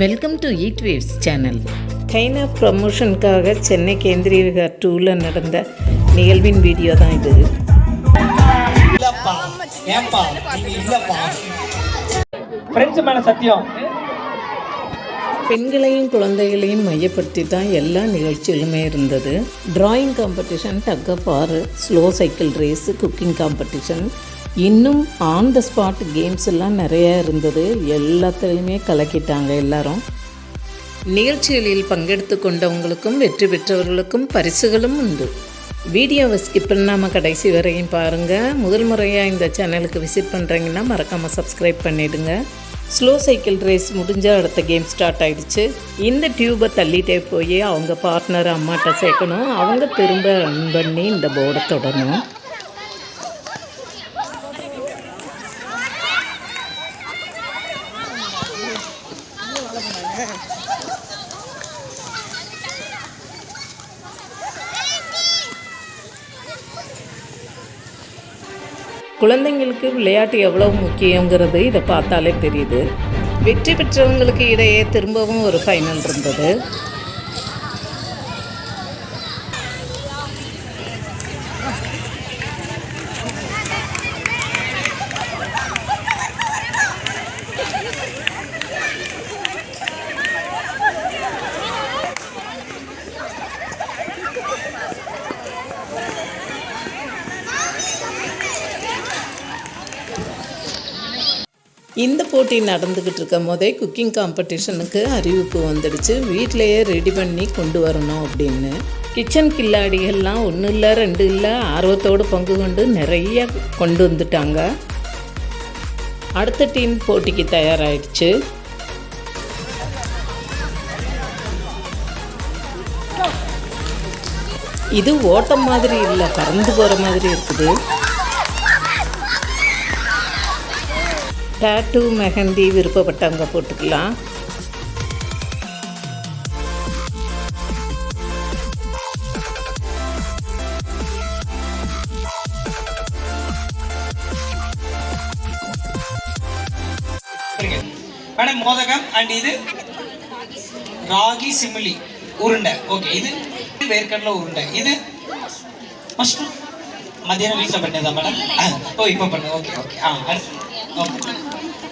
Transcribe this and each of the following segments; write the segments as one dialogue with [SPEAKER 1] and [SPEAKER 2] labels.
[SPEAKER 1] Welcome to eat waves channel கைனா ப்ரமோஷனுக்காக சென்னை கேந்திரிய விகார் டூவில் நடந்த நிகழ்வின் வீடியோ தான் இது. பெண்களையும் குழந்தைகளையும் மையப்படுத்தி தான் எல்லா நிகழ்ச்சிகளுமே இருந்தது. Drawing competition tug of war slow cycle race cooking competition இன்னும் ஆன் த ஸ்பாட் கேம்ஸ் எல்லாம் நிறைய இருந்தது. எல்லாத்துலேயுமே கலக்கிட்டாங்க எல்லாரும். நிகழ்ச்சிகளில் பங்கெடுத்து கொண்டவங்களுக்கும் வெற்றி பெற்றவர்களுக்கும் பரிசுகளும் உண்டு. வீடியோவை ஸ்கிப் பண்ணாமல் கடைசி வரையும் பாருங்கள் முதல் முறையாக இந்த சேனலுக்கு விசிட் பண்ணுறீங்கன்னா மறக்காமல் சப்ஸ்கிரைப் பண்ணிவிடுங்க ஸ்லோ சைக்கிள் ரேஸ் முடிஞ்ச அடுத்த கேம் ஸ்டார்ட் ஆகிடுச்சு இந்த டியூபை தள்ளிட்டே போய் அவங்க பார்ட்னர் அம்மாட்ட சேர்க்கணும். அவங்க திரும்ப ரன் பண்ணி இந்த போர்டை தொடரணும் குழந்தைங்களுக்கு விளையாட்டு எவ்வளவு முக்கியங்கிறது இதை பார்த்தாலே தெரியுது. வெற்றி பெற்றவங்களுக்கு இடையே திரும்பவும் ஒரு ஃபைனல் இருந்தது. இந்த போட்டி நடந்துக்கிட்டு இருக்கும் போதே குக்கிங் காம்படிஷனுக்கு அறிவிப்பு வந்துடுச்சு. வீட்டிலையே ரெடி பண்ணி கொண்டு வரணும் அப்படின்னு. கிச்சன் கில்லாடிகள்லாம் ஒன்றும் இல்லை ரெண்டு இல்லை ஆர்வத்தோடு பங்கு கொண்டு நிறைய கொண்டு வந்துட்டாங்க. அடுத்த டீம் போட்டிக்கு தயாராகிடுச்சு இது ஓட்டம் மாதிரி இல்லை பறந்து போகிற மாதிரி இருக்குது. டேட்டூ மெஹந்தி விருப்பப்பட்டவங்க போட்டுக்கலாம்.
[SPEAKER 2] மேடம் மோதகம் அண்ட் இது? ராகி சிமிலி உருண்டை. ஓகே இது? வேர்க்கடலை உருண்டை. இது? மஷ்ரூம் மத்தியானம் வீட்டில் பண்ணதா மேடம்? ஓ இப்போ பண்ணு. ஓகே ஓகே ஆ அடுத்து.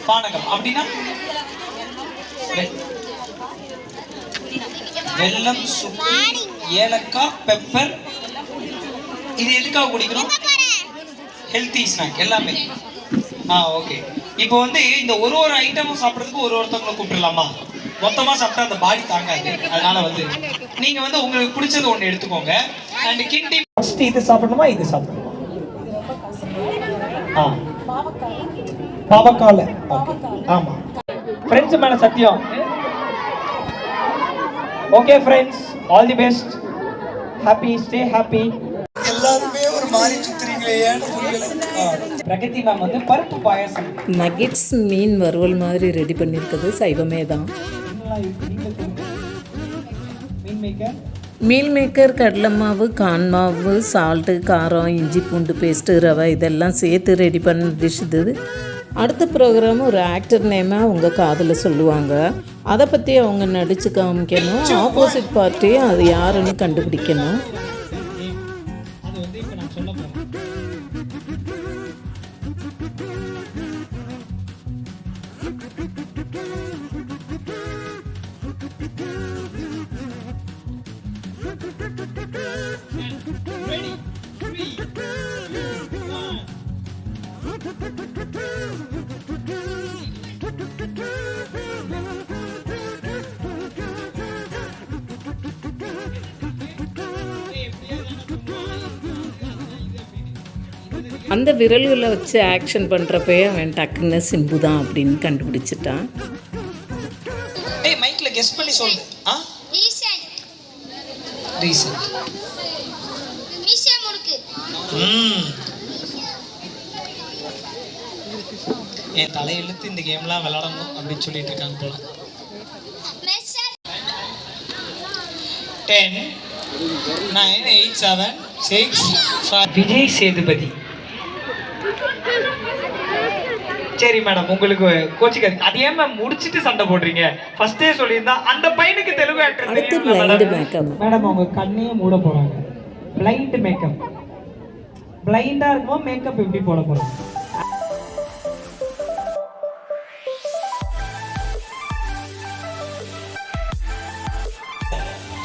[SPEAKER 2] பானகம். அப்படின்னா? வெ- வெல்லம் சுக்கு ஏலக்காய் பெப்பர். இது எதுக்காக குடிக்கிறோம்? ஹெல்த்தி ஸ்நாக் எல்லாமே. Ah okay. இப்போ வந்து இந்த ஒரு ஒரு ஐட்டமும் சாப்பிட்றதுக்கு ஒரு ஒருத்தவங்களை கூப்பிடலாமா? மொத்தமா சாப்பிட்டா அந்த பாடி தாங்காது. அதனால வந்து நீங்க வந்து உங்களுக்கு பிடிச்சது ஒன்று எடுத்துக்கோங்க. அண்ட் கிண்டி ஃபர்ஸ்ட் இது சாப்பிடணுமா இது சாப்பிடணுமா? ஆ. பாவக்கால. ஆமா. ஃப்ரெண்ட்ஸ் மேல சத்தியம். Okay friends all the best happy stay happy
[SPEAKER 3] எல்லாருமே ஒரு மாதிரி.
[SPEAKER 2] பிரகதி மேம் வந்து பருப்பு பாயாசம்.
[SPEAKER 1] நகெட்ஸ் மீன் வறுவல் மாதிரி ரெடி பண்ணியிருக்கிறது சைவமே தான்.
[SPEAKER 2] மீன் மேக்கர்
[SPEAKER 1] மீல் மேக்கர் கடலை மாவு கான் மாவு சால்ட்டு காரம் இஞ்சி பூண்டு பேஸ்ட்டு ரவை இதெல்லாம் சேர்த்து ரெடி பண்ண டிஷ் இது. அடுத்த ப்ரோக்ராம் ஒரு ஆக்டர் நேமை அவங்க காதில் சொல்லுவாங்க. அதை பற்றி அவங்க நடித்து காமிக்கணும். ஆப்போசிட் பார்ட்டி அது யாருன்னு கண்டுபிடிக்கணும். அந்த விரல்களை வச்சு ஆக்ஷன் பண்ணுறப்பே அவன் டக்குன்னு சிம்பு தான் அப்படின்னு கண்டுபிடிச்சிட்டான்.
[SPEAKER 2] ஏய் மைக்ல கெஸ் பண்ணி சொல்லு. ஆ?
[SPEAKER 4] ரீசன்.
[SPEAKER 2] ம். என் தலையெழுத்து இந்த கேம்லாம் விளையாடணும் அப்படின்னு சொல்லிட்டு இருக்காங்க போல. Ten nine eight seven six Vijay Sethupathi.
[SPEAKER 5] சரி மேடம் உங்களுக்கு கோச்சிக்காது அது ஏன் மேம் முடிச்சிட்டு சண்டை போடுறீங்க? ஃபர்ஸ்டே சொல்லியிருந்தா அந்த பையனுக்கு தெலுங்கு ஆக்டர். மேடம் அவங்க கண்ணையே மூட போறாங்க. பிளைண்ட் மேக்கப் பிளைண்டா இருக்குமோ மேக்கப் எப்படி போட போறாங்க?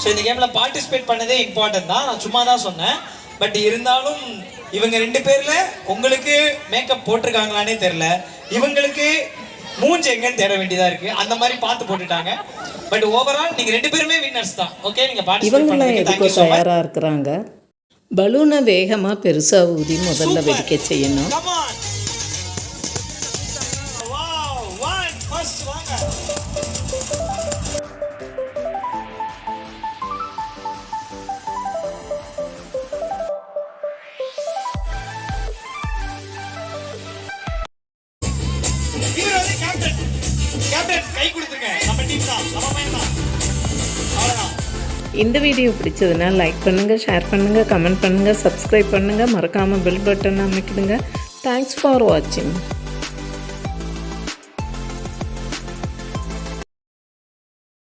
[SPEAKER 2] ஸோ இந்த கேம்ல பார்ட்டிசிபேட் பண்ணதே இம்பார்ட்டன்ட் தான். நான் சும்மா தான் சொன்னேன். பட் இருந்தாலும் இவங்க ரெண்டு பேர்ல உங்களுக்கு மேக்கப் போட்டிருக்காங்களானே தெரியல. இவங்களுக்கு மூஞ்சி எங்கன்னு தேட வேண்டியதா இருக்கு. அந்த மாதிரி பார்த்து போட்டுட்டாங்க. பட் ஓவரால் நீங்க ரெண்டு பேருமே வின்னர்ஸ் தான். ஓகே நீங்க பார்ட்டிசிபேட் மச்
[SPEAKER 1] தயாராக இருக்கிறாங்க? பலூனை வேகமாக பெருசாக ஊதி முதல்ல வெடிக்க செய்யணும்.
[SPEAKER 2] கை நம்ம டீம் தான். நம்ம பையன் தான்.
[SPEAKER 1] இந்த வீடியோ பிடிச்சதுன்னா லைக் பண்ணுங்கள் ஷேர் பண்ணுங்கள் கமெண்ட் பண்ணுங்கள் சப்ஸ்கிரைப் பண்ணுங்கள் மறக்காமல் பெல் பட்டன் அமைக்கிடுங்க. தேங்க்ஸ் ஃபார் வாட்சிங்